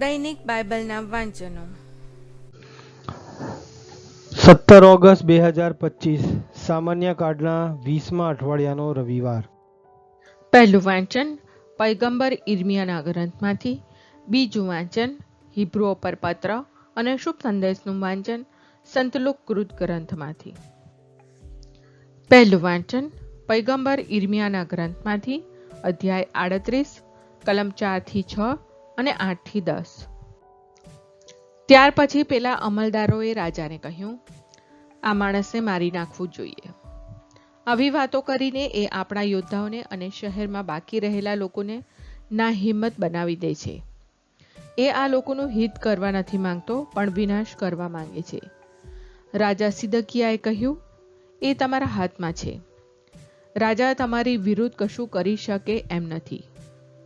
દૈનિક બાઇબલના વાંચનો. સત્તર ઓગસ્ટ બે હજાર પચીસ સામાન્ય કાર્ડના વીસમા અઠવાડિયાનો રવિવાર. પહેલું વાંચન પૈગંબર ઇર્મિયાના ગ્રંથમાંથી બીજું વાંચન હિબ્રુઓ પર પત્ર અને શુભ સંદેશનું વાંચન સંતલુક કૃત ગ્રંથમાંથી. પહેલું વાંચન પૈગંબર ઇર્મિયાના ગ્રંથમાંથી અધ્યાય આડત્રીસ કલમ ચારથી છ અને આઠથી દસ. ત્યાર પછી પેલા અમલદારોએ રાજાને કહ્યું, આ માણસને મારી નાખવું જોઈએ. આવી વાતો કરીને એ આપણા યોદ્ધાઓને અને શહેરમાં બાકી રહેલા લોકોને ના હિંમત બનાવી દે છે. એ આ લોકોનું હિત કરવા નથી માંગતો, પણ વિનાશ કરવા માંગે છે. રાજા સિદકિયાએ કહ્યું, એ તમારા હાથમાં છે. રાજા તમારી વિરુદ્ધ કશું કરી શકે એમ નથી.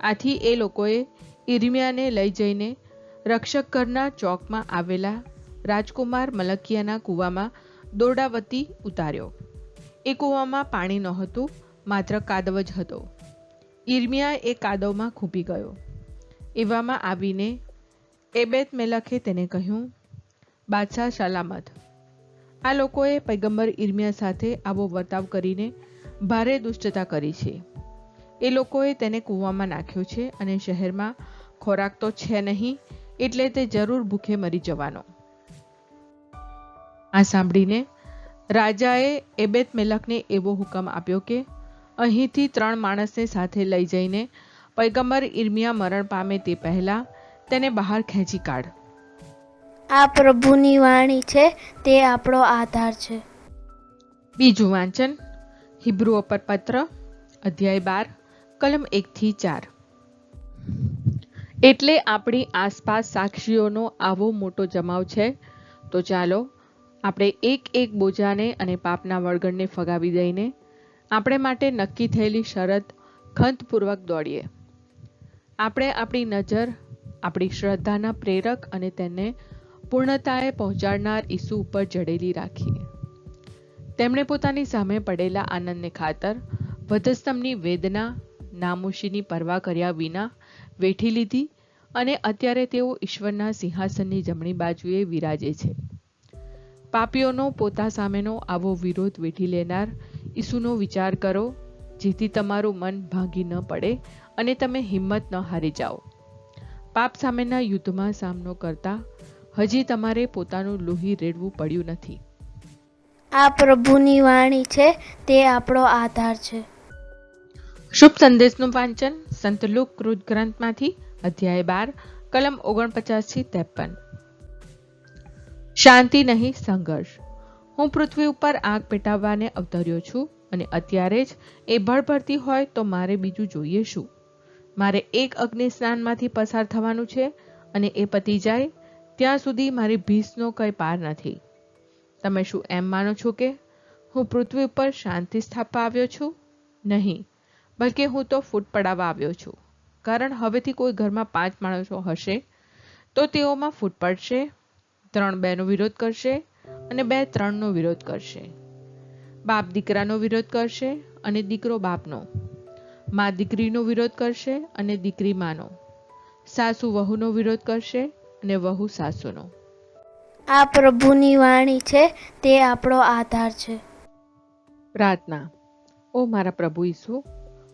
આથી એ લોકોએ ઇર્મિયાને લઈ જઈને રક્ષક ઘરના ચોકમાં આવેલા રાજકુમાર મલકિયાના કૂવામાં દોરડાવતી ઉતાર્યો. એ કૂવામાં પાણી નહોતું, માત્ર કાદવ જ હતો. ઇરમિયા એ કાદવમાં ખૂંપી ગયો. એવામાં આવીને એબેત મેલખે તેને કહ્યું, બાદશાહ સલામત. આ લોકોએ પૈગંબર ઇરમિયા સાથે આવો વર્તાવ કરીને ભારે દુષ્ટતા કરી છે. એ લોકોએ તેને કૂવામાં નાખ્યો છે અને શહેરમાં ખોરાક તો છે નહીં એટલે તે જરૂર ભૂખે મરી જવાનો. આ સાંભળીને રાજાએ એબેત મેલકને એવો હુકમ આપ્યો કે અહીંથી ત્રણ માણસને સાથે લઈ જઈને પૈગંબર ઇર્મિયા મરણ પામે તે પહેલા તેને બહાર ખેંચી કાઢ. આ પ્રભુની વાણી છે તે આપણો આધાર છે. બીજું વાંચન હિબ્રુઓ પર પત્ર અધ્યાય બાર. કલમ એકથી ચાર. એટલે આપણી આસપાસ સાક્ષીઓનો આવો મોટો જમાવ છે. તો ચાલો, આપણે એક એક બોજાને અને પાપના વળગણને ફગાવી દઈને, આપણે માટે નક્કી થયેલી શરત ખંતપૂર્વક દોડીએ. આપણે આપણી નજર, આપણી શ્રદ્ધાના પ્રેરક અને તેને પૂર્ણતાએ પહોંચાડનાર ઈસુ ઉપર જડેલી રાખીએ. તેમણે પોતાની સામે પડેલા આનંદને ખાતર, વધસ્તંભની વેદના નામુશીની પરવા કર્યા વિના વેઠી લીધી અને અત્યારે તેઓ ઈશ્વરના સિંહાસનની જમણી બાજુએ વિરાજે છે. પાપીઓનો પોતા સામેનો આવો વિરોધ વેઠી લેનાર ઈસુનો વિચાર કરો, જેથી તમારું મન ભાંગી ન પડે અને તમે હિંમત ન હારી જાઓ. પાપ સામેના યુદ્ધમાં સામનો કરતા હજી તમારે પોતાનું લોહી રેડવું પડ્યું નથી. આ પ્રભુની વાણી છે, તે આપણો આધાર છે. શુભ સંદેશનું વાંચન સંત લુક કૃત ગ્રંથમાંથી અધ્યાય બાર, કલમ ઓગણપચાસથી ત્રેપન. શાંતિ નહીં સંઘર્ષ. હું પૃથ્વી ઉપર આગ પેટાવવાને અવતર્યો છું અને અત્યારે જ એ ભળભળતી હોય તો મારે બીજું જોઈએ શું? મારે એક અગ્નિ સ્નાનમાંથી પસાર થવાનું છે અને એ પતી જાય ત્યાં સુધી મારી ભીસનો કંઈ પાર નથી. તમે શું એમ માનો છો કે હું પૃથ્વી ઉપર શાંતિ સ્થાપવા આવ્યો છું? નહીં. બલકે હું તો ફૂટ પડાવવા આવ્યો છું. કારણ હવેથી કોઈ ઘરમાં પાંચ માણસો હશે તો તેઓમાં ફૂટ પડશે ત્રણ બેનો વિરોધ કરશે અને બે ત્રણનો વિરોધ કરશે. બાપ દીકરાનો વિરોધ કરશે અને દીકરો બાપનો. મા દીકરીનો વિરોધ કરશે અને દીકરી માનો. સાસુ વહુનો વિરોધ કરશે અને વહુ સાસુનો. આ પ્રભુની વાણી છે તે આપણો આધાર છે. પ્રાર્થના. ઓ મારા પ્રભુ ઈસુ